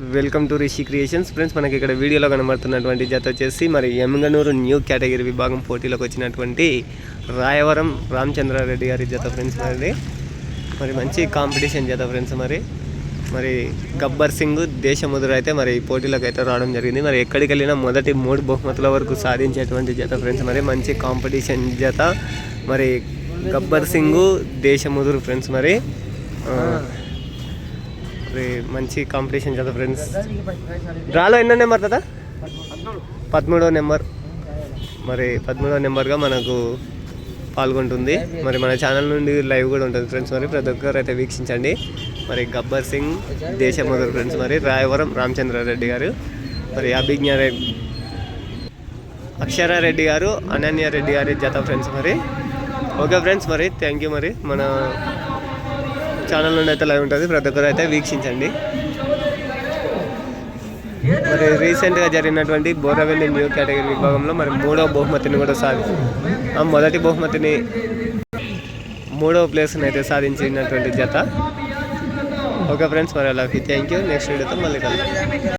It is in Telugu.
Welcome to Rishi creations. Friends మనకి ఇక్కడ వీడియోలో కనబడుతున్నటువంటి జత వచ్చేసి మరి ఎమ్గనూరు న్యూ కేటగిరీ విభాగం పోటీలోకి వచ్చినటువంటి రాయవరం రామచంద్రారెడ్డి గారి జత ఫ్రెండ్స్ మరి. మరి మంచి కాంపిటీషన్ జత ఫ్రెండ్స్ మరి. మరి గబ్బర్ సింగ్ దేశముదురు అయితే మరి ఈ పోటీలోకి అయితే రావడం జరిగింది. మరి ఎక్కడికి వెళ్ళినా మొదటి మూడు బహుమతుల వరకు సాధించేటువంటి జత ఫ్రెండ్స్ మరి. మంచి కాంపిటీషన్ జత మరి గబ్బర్ సింగ్ దేశముదురు ఫ్రెండ్స్ మరి. రే మరి మంచి కాంపిటీషన్ కదా ఫ్రెండ్స్ డ్రాలో ఎన్నో నెంబర్ కదా పదమూడో నెంబర్. మరి పదమూడో నెంబర్గా మనకు పాల్గొంటుంది. మరి మన ఛానల్ నుండి లైవ్ కూడా ఉంటుంది ఫ్రెండ్స్ మరి. ప్రతి ఒక్కరు అయితే వీక్షించండి. మరి గబ్బర్ సింగ్ దేశమధురు ఫ్రెండ్స్ మరి రాయవరం రామచంద్రారెడ్డి గారు. మరి అభిజ్ఞారెడ్డి అక్షరారెడ్డి గారు అనన్య రెడ్డి గారి జత ఫ్రెండ్స్ మరి. ఓకే ఫ్రెండ్స్ మరి థ్యాంక్ యూ మరి. మన ఛానల్ నుండి అయితే లైవ్ ఉంటుంది. ప్రతి ఒక్కరు అయితే వీక్షించండి. మరి రీసెంట్గా జరిగినటువంటి బోరవెల్లి న్యూ కేటగిరీ విభాగంలో మరి మూడవ బహుమతిని కూడా సాధి ఆ మొదటి బహుమతిని మూడవ ప్లేస్ని అయితే సాధించినటువంటి జత. ఓకే ఫ్రెండ్స్ మరి అలా థ్యాంక్ యూ. నెక్స్ట్ వీడియోతో మళ్ళీ కలుగుతాం